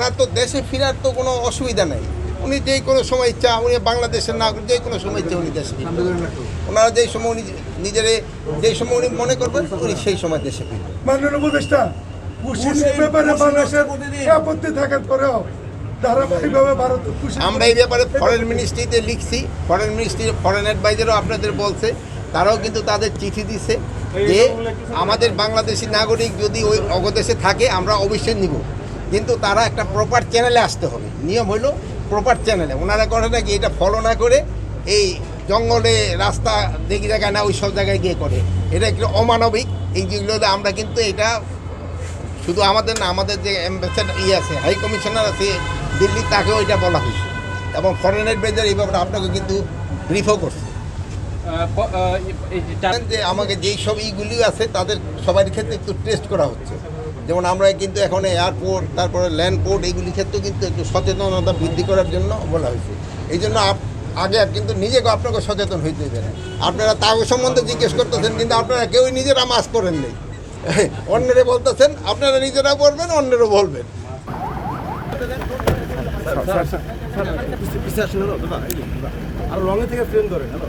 ওনার তো দেশে ফেরার তো কোনো অসুবিধা নাই। উনি যেই কোনো সময় ইচ্ছা উনি বাংলাদেশের নাগরিক যে কোনো সময় ইচ্ছা উনি দেশে ওনারা যেই সময় উনি নিজেরে যেই সময় উনি মনে করবেন উনি সেই সময় দেশে ফিরবেন মাননীয় উপদেষ্টা মুর্শিদের ব্যাপারে বাংলাদেশের আপত্তি থাকার পরেও ধারাবাহিকভাবে ভারত খুশি আমরা এই ব্যাপারে ফরেন মিনিস্ট্রিতে লিখছি। ফরেন মিনিস্ট্রি ফরেন অ্যাডভাইজারও আপনাদের বলছে। তারাও কিন্তু তাদের চিঠি দিছে যে আমাদের বাংলাদেশি নাগরিক যদি ওই অগদেশে থাকে আমরা অবশ্যই নিব। কিন্তু তারা একটা প্রপার চ্যানেলে আসতে হবে। নিয়ম হলো প্রপার চ্যানেলে ওনারা করে নাকি এটা ফলো না করে এই জঙ্গলে রাস্তা দেখি জায়গায় না ওই সব জায়গায় গিয়ে করে। এটা একটু অমানবিক। এই যেগুলো আমরা কিন্তু এটা শুধু আমাদের না আমাদের যে অ্যাম্বাসেডার ইয়ে আছে হাই কমিশনার আছে দিল্লি তাকেও এটা বলা হয়েছে। এবং ফরেন অ্যাডভাইজার এই ব্যাপারে আপনাকে কিন্তু ব্রিফও করছে। যে আমাকে যেই সব ইগুলি আছে তাদের সবার ক্ষেত্রে একটু টেস্ট করা হচ্ছে। যেমন আমরা কিন্তু এখন এয়ারপোর্ট তারপরে ল্যান্ড পোর্ট এইগুলি ক্ষেত্রেও কিন্তু একটু সচেতনতা বৃদ্ধি করার জন্য বলা হয়েছে এই জন্য আগে কিন্তু নিজেকে আপনাকে সচেতন হইতে হবে আপনারা তাও সম্বন্ধে জিজ্ঞেস করতেছেন কিন্তু আপনারা কেউই নিজেরা মাস করেন নেই অন্যরে বলতেছেন আপনারা নিজেরা বলবেন অন্যেরও বলবেন আর থেকে হ্যালো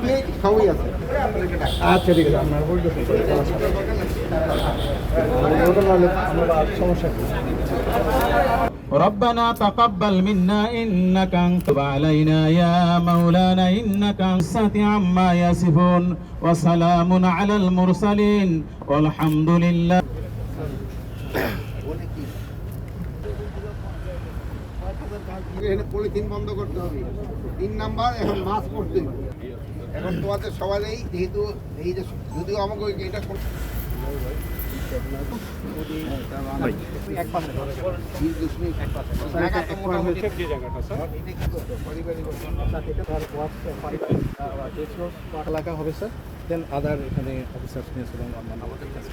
পিএইচডি সবই আছে আচ্ছা ঠিক আছে আপনার বলতেছেন ওটা নাহলে আমরা সমস্যা কি ربنا تقبل منا إنك أنت تب علينا يا مولانا إنك أنت عما يصفون وسلام على المرسلين والحمد لله এখানে পলিথিন বন্ধ করতে হবে। তিন নাম্বার, এখন মাছ করতে হবে। এখন তোমাদের সবারই যেহেতু এই যে যদিও আমাকে এটা এলাকা হবে আদার এখানে অফিসার্স নিয়ে আমাদের কাছে